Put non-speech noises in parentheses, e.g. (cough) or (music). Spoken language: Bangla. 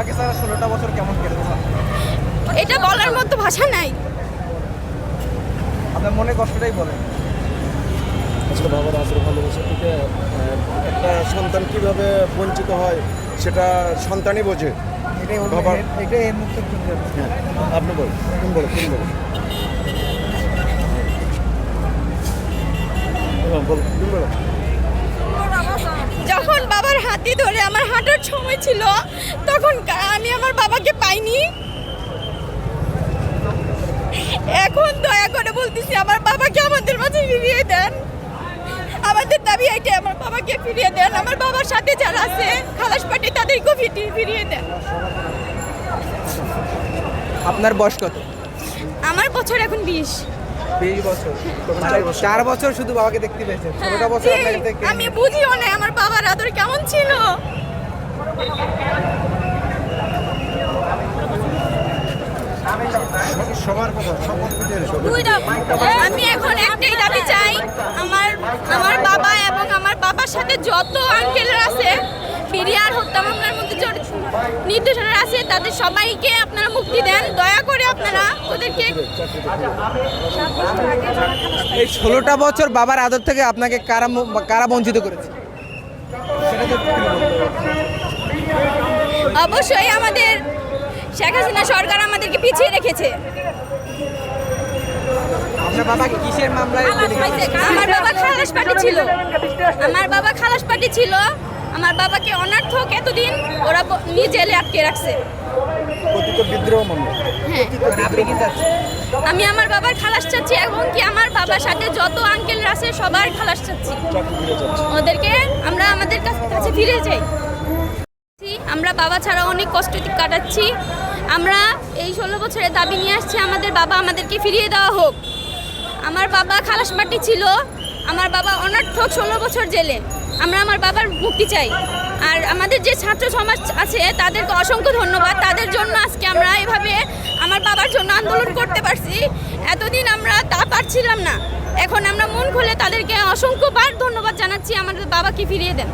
পাকিস্তানের ষোলোটা বছর কেমন কেটেছে এটা বলার মতো ভাষা নাই। আপনার মনে কষ্টটাই বলেন আসলে বাবার আদর ভালোবাসা থেকে একটা সন্তান কীভাবে বঞ্চিত হয় সেটা সন্তানই বোঝে। এটাই বাবার- এটাই এর মুখ। হ্যাঁ আপনি বলুন তুমি বলো তুমি বলো বলো তুমি বলো যখন বাবার হাতি ধরে আমার হাঁটার সময় ছিল তখন আমি আমার বাবাকে পাইনি। এখন দয়া করে বলতেছি আমার বাবাকে আমাদের মাঝে ফিরিয়ে দেন। আমাদের দাবি এটাই আমার বাবাকে ফিরিয়ে দেন। আমার বাবার সাথে যারা আছে খালাস পাটি তাদেরকেও ফিরিয়ে ফিরিয়ে দেন। আপনার বয়স কত? আমার বছর এখন বিশ। বিশ বছর। (laughs) চার বছর শুধু বাবাকে দেখতে পেয়েছেন। ষোলোটা বছর আমি বুঝিও না বাবার আদর কেমন ছিল? আমি এখন একটাই দাবি চাই আমার আমার বাবা এবং আমার বাবার সাথে যত আঙ্কেলরা আছে বিরিয়ার হত্যা মামলার মধ্যে জড়িত নির্দেশনা আছে তাদের সবাইকে আপনারা মুক্তি দেন। দয়া করে আপনারা ওদেরকে এই ষোলোটা বছর বাবার আদর থেকে আপনাকে কারা কারা বঞ্চিত করেছে সেটা তো একটু বলুন। অবশ্যই আমাদের শেখ হাসিনা সরকার আমাদেরকে পিছিয়ে রেখেছে। আপনার বাবা কিসের মামলায় আমার বাবা খালাস পার্টি ছিল। আমার বাবা খালাস পার্টি ছিল। আমার বাবাকে অনার্থক এতদিন ওরা জেলে আটকে রাখছে। হ্যাঁ। আমি আমার বাবার খালাস চাচ্ছি এবং কি আমার বাবার সাথে যত আঙ্কেল আছে সবার খালাস চাচ্ছি। ওদেরকে আমাদের কাছে ফিরে যাই। আমরা বাবা ছাড়া অনেক কষ্ট কাটাচ্ছি। আমরা এই ষোলো বছরের দাবি নিয়ে আসছি, আমাদের বাবা আমাদেরকে ফিরিয়ে দেওয়া হোক। আমার বাবা খালাস পার্টি ছিল, আমার বাবা অনর্থক ষোলো বছর জেলে। আমরা আমার বাবার মুক্তি চাই। আর আমাদের যে ছাত্র সমাজ আছে, তাদেরকে অসংখ্য ধন্যবাদ। তাদের জন্য আজকে আমরা এভাবে আমার বাবার জন্য আন্দোলন করতে পারছি। এতদিন আমরা তা পারছিলাম না। এখন আমরা মন খুলে তাদেরকে অসংখ্যবার চাচ্ছি আমাদের বাবাকে ফিরিয়ে দেন।